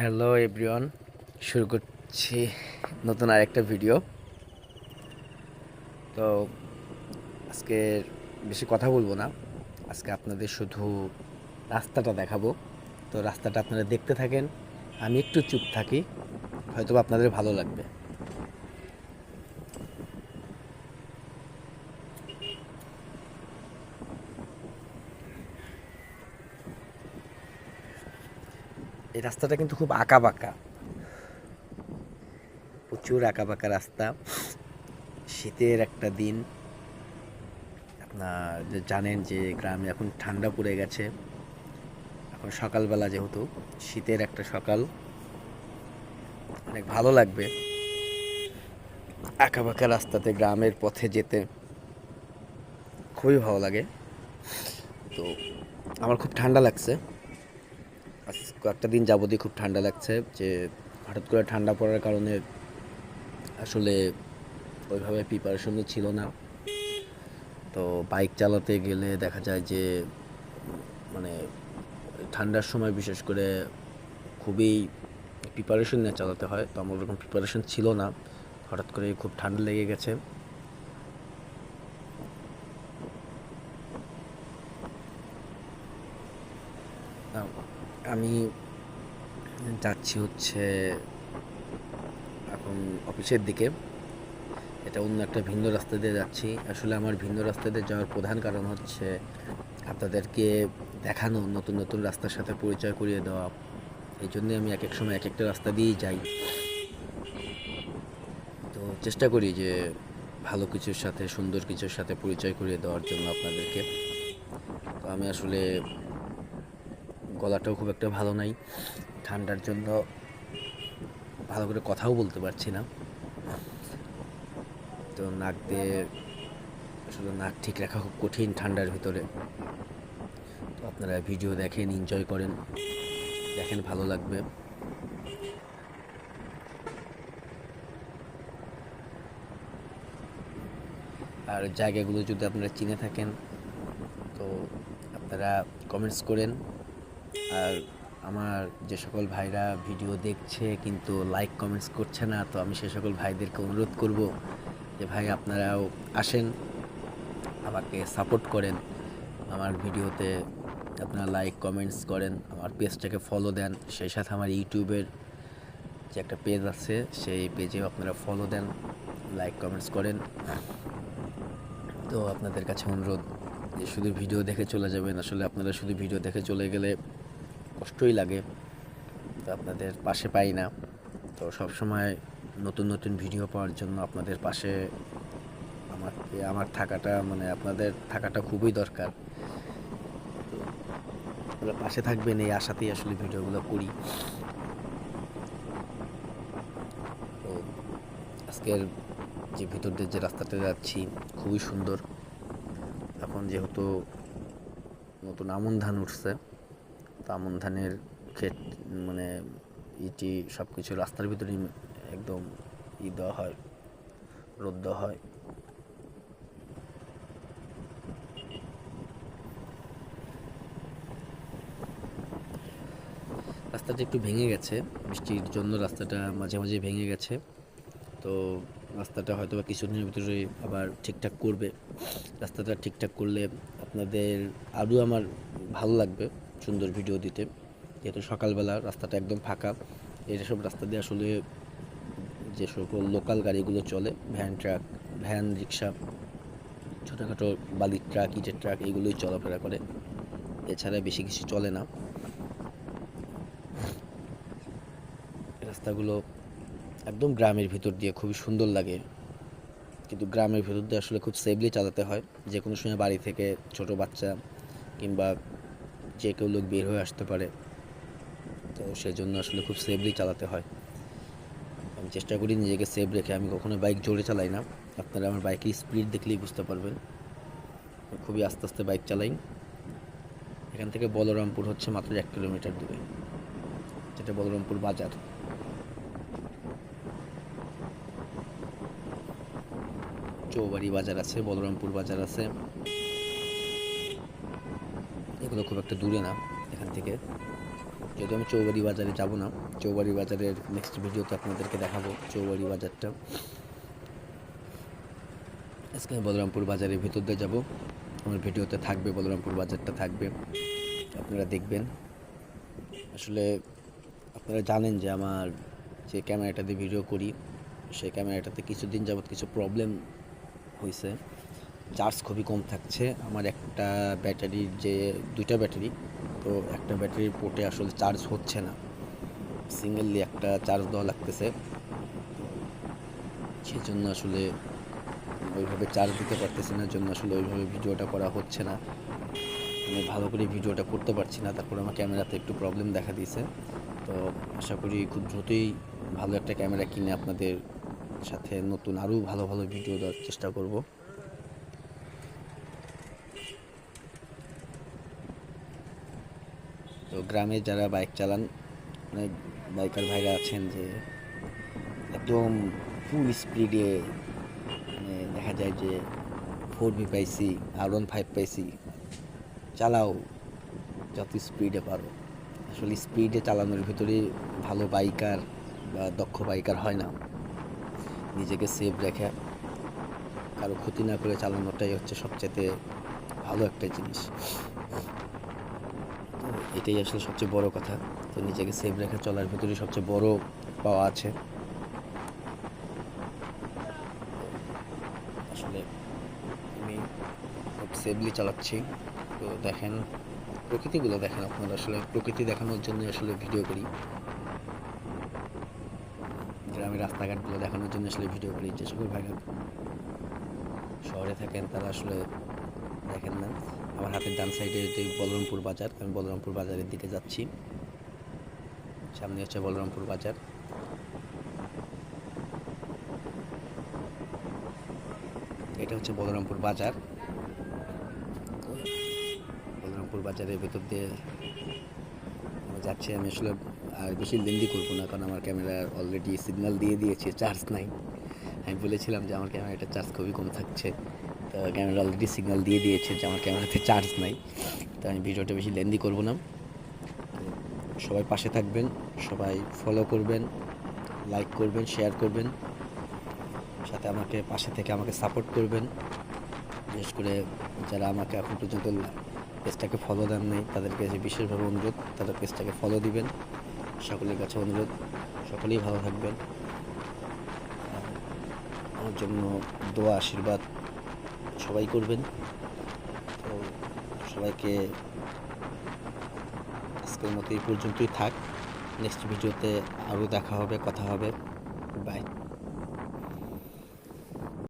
Hello everyone, শুরু করছি নতুন আরেকটা ভিডিও। তো আজকে বেশি কথা বলব না, আজকে আপনাদের শুধু রাস্তাটা দেখাবো। তো রাস্তাটা আপনারা দেখতে থাকেন, আমি একটু চুপ থাকি হয়তো আপনাদের ভালো লাগবে। এই রাস্তাটা কিন্তু খুব আঁকা বাঁকা প্রচুর আঁকা বাঁকা রাস্তা। শীতের একটা দিন। আপনার জানেন যে গ্রামে এখন ঠান্ডা পড়ে গেছে। এখন সকালবেলা যেহেতু শীতের একটা সকাল। অনেক ভালো লাগবে আঁকা বাঁকা রাস্তাতে গ্রামের পথে যেতে। খুবই ভালো লাগে। তো আমার খুব ঠান্ডা লাগছে। কয়েকটা দিন যাবতই খুব ঠান্ডা লাগছে যে হঠাৎ করে ঠান্ডা পড়ার কারণে আসলে ওইভাবে প্রিপারেশন ছিল না। তো বাইক চালাতে গেলে দেখা যায় যে মানে ঠান্ডার সময় বিশেষ করে খুবই প্রিপারেশন নিয়ে চালাতে হয়। তো আমার ওরকম প্রিপারেশন ছিল না। হঠাৎ করে খুব ঠান্ডা লেগে গেছে। আমি যাচ্ছি হচ্ছে এখন অফিসের দিকে। এটা অন্য একটা ভিন্ন রাস্তা দিয়ে যাচ্ছি। আসলে আমার ভিন্ন রাস্তা দিয়ে যাওয়ার প্রধান কারণ হচ্ছে আপনাদেরকে দেখানো, নতুন নতুন রাস্তার সাথে পরিচয় করিয়ে দেওয়া। এই জন্যে আমি এক এক সময় এক একটা রাস্তা দিয়েই যাই। তো চেষ্টা করি যে ভালো কিছুর সাথে, সুন্দর কিছুর সাথে পরিচয় করিয়ে দেওয়ার জন্য আপনাদেরকে। তো আমি আসলে গলাটাও খুব একটা ভালো নাই। ঠান্ডার জন্য ভালো করে কথাও বলতে পারছি না। তো নাক দিয়ে শুধু নাক ঠিক রাখা খুব কঠিন ঠান্ডার ভিতরে। তো আপনারা ভিডিও দেখেন এনজয় করেন, দেখেন ভালো লাগবে। আর জায়গাগুলো যদি আপনারা চিনে থাকেন, তো আপনারা কমেন্টস করেন। আর আমার যে সকল ভাইরা ভিডিও দেখছে কিন্তু লাইক কমেন্টস করছে না, তো আমি সে সকল ভাইদেরকে অনুরোধ করব যে ভাই আপনারাও আসেন, আমাকে সাপোর্ট করেন, আমার ভিডিওতে আপনারা লাইক কমেন্টস করেন, আমার পেজটাকে ফলো দেন, সেই সাথে আমার ইউটিউবের যে একটা পেজ আছে, সেই পেজেও আপনারা ফলো দেন লাইক কমেন্টস করেন। তো আপনাদের কাছে অনুরোধ। যে শুধু ভিডিও দেখে চলে যাবেন, আসলে আপনারা শুধু ভিডিও দেখে চলে গেলে কষ্টই লাগে, তো আপনাদের পাশে পাই না। তো সব সময় নতুন নতুন ভিডিও পাওয়ার জন্য আপনাদের পাশে আমাকে আমার থাকাটা মানে আপনাদের থাকাটা খুবই দরকার। পাশে থাকবেন, এই আশাতেই আসলে ভিডিওগুলো করি। তো আজকের যে ভিতর দিয়ে যে রাস্তাতে যাচ্ছি, খুবই সুন্দর। যেহেতু নতুন আমন ধান উঠছে, তো আমন ধানের ক্ষেত মানে ইটি সব কিছু রাস্তার ভিতরেই একদম ই দেওয়া হয়, রোদ দেওয়া হয়। রাস্তাটা একটু ভেঙে গেছে, বৃষ্টির জন্য রাস্তাটা মাঝে মাঝে ভেঙে গেছে, তো রাস্তাটা হয়তো বা কিছুদিনের ভিতরে আবার ঠিকঠাক করবে। রাস্তাটা ঠিকঠাক করলে আপনাদের আরও আমার ভালো লাগবে সুন্দর ভিডিও দিতে। যেহেতু সকালবেলা রাস্তাটা একদম ফাঁকা এইসব রাস্তা দিয়ে আসলে যে সকল লোকাল গাড়িগুলো চলে ভ্যান ট্রাক ভ্যান রিক্সা ছোটোখাটো বালির ট্রাক ইটের ট্রাক এগুলোই চলাফেরা করে। এছাড়া বেশি কিছু চলে না। রাস্তাগুলো একদম গ্রামের ভিতর দিয়ে খুবই সুন্দর লাগে। কিন্তু গ্রামের ভিতর দিয়ে আসলে খুব সেফলি চালাতে হয়। যে কোনো সময় বাড়ি থেকে ছোট বাচ্চা কিংবা যে কেউ লোক বের হয়ে আসতে পারে, তো সেই জন্য আসলে খুব সেফলি চালাতে হয়। আমি চেষ্টা করি নিজেকে সেফ রেখে, আমি কখনো বাইক জোরে চালাই না। আপনারা আমার বাইকের স্পিড দেখলেই বুঝতে পারবেন। খুবই আস্তে আস্তে বাইক চালাই। এখান থেকে বলরামপুর হচ্ছে মাত্র এক কিলোমিটার দূরে। যেটা বলরামপুর বাজার। চৌবাড়ি বাজার আছে, বলরামপুর বাজার আছে। এগুলো খুব একটা দূরে না এখান থেকে। যদি আমি চৌবাড়ি বাজারে যাব না, চৌবাড়ি বাজারের নেক্সট ভিডিওতে আপনাদেরকে দেখাবো চৌবাড়ি বাজারটা। আজকে আমি বলরামপুর বাজারের ভিতর দিয়ে যাব। আমার ভিডিওতে থাকবে, বলরামপুর বাজারটা থাকবে। আপনারা দেখবেন। আসলে আপনারা জানেন যে আমার যে ক্যামেরাটাতে ভিডিও করি, সেই ক্যামেরাটাতে কিছুদিন যাবত কিছু প্রবলেম হয়েছে। চার্জ খুবই কম থাকছে। আমার একটা ব্যাটারির যে, দুইটা ব্যাটারি, তো একটা ব্যাটারির পোর্টে আসলে চার্জ হচ্ছে না। সিঙ্গেললি একটা চার্জ দেওয়া লাগতেছে। সেই জন্য আসলে ওইভাবে চার্জ দিতে পারতেছি না, জন্য আসলে ওইভাবে ভিডিওটা করা হচ্ছে না। আমি ভালো করে ভিডিওটা করতে পারছি না, তারপর আমার ক্যামেরাতে একটু প্রবলেম দেখা দিয়েছে। তো আশা করি খুব দ্রুতই ভালো একটা ক্যামেরা কিনে আপনাদের সাথে নতুন আরও ভালো ভালো ভিডিও দেওয়ার চেষ্টা করব। তো গ্রামে যারা বাইক চালান, অনেক বাইকার ভাইরা আছেন যে একদম ফুল স্পিডে মানে দেখা যায় যে ফোর বি পাইছি আর ওয়ান ফাইভ পাইছি, চালাও, যত স্পিডে পারো। আসলে স্পিডে চালানোর ভিতরে ভালো বাইকার বা দক্ষ বাইকার হয় না। নিজেকে সেফ রেখে কারও ক্ষতি না করে চালানোটাই হচ্ছে সবচেয়ে ভালো একটা জিনিস। তো এটাই আসলে সবচেয়ে বড় কথা। তো নিজেকে সেফ রেখে চলার ভিতরে সবচেয়ে বড় পাওয়া আছে। আসলে আমি খুব সেফলি চালাচ্ছি। তো দেখেন, প্রকৃতিগুলো দেখেন আপনারা। আসলে প্রকৃতি দেখানোর জন্য আসলে ভিডিও করি। রাস্তাঘাটগুলো দেখানোর জন্য আসলে ভিডিও করি যে সকল ভাইরা শহরে থাকেন তারা আসলে দেখেন না। আমার হাতের ডান সাইডে যে বলরামপুর বাজার, আমি বলরামপুর বাজারের দিকে যাচ্ছি। সামনে হচ্ছে বলরামপুর বাজার। এটা হচ্ছে বলরামপুর বাজার। বলরামপুর বাজারের ভেতর দিয়ে যাচ্ছি। আমি আসলে আর বেশি লেন্দি করব না, কারণ আমার ক্যামেরা অলরেডি সিগন্যাল দিয়ে দিয়েছে চার্জ নাই। আমি বলেছিলাম যে আমার ক্যামেরাটা চার্জ খুবই কম থাকছে। তো ক্যামেরা অলরেডি সিগন্যাল দিয়ে দিয়েছে যে আমার ক্যামেরাতে চার্জ নাই। তো আমি ভিডিওটা বেশি লেন্দি করব না। সবাই পাশে থাকবেন, সবাই ফলো করবেন লাইক করবেন শেয়ার করবেন, সাথে আমাকে পাশে থেকে আমাকে সাপোর্ট করবেন। বিশেষ করে যারা আমাকে এখন পর্যন্ত পেজটাকে ফলো দেন নাই তাদের কাছে বিশেষভাবে অনুরোধ, তাদের পেজটাকে ফলো দিবেন। সকলের কাছে অনুরোধ, সকলেই ভালো থাকবেন। আমার জন্য দোয়া, আশীর্বাদ সবাই করবেন। তো সবাইকে আজকের মতো এই পর্যন্তই থাক। নেক্সট ভিডিওতে আরও দেখা হবে, কথা হবে। বাই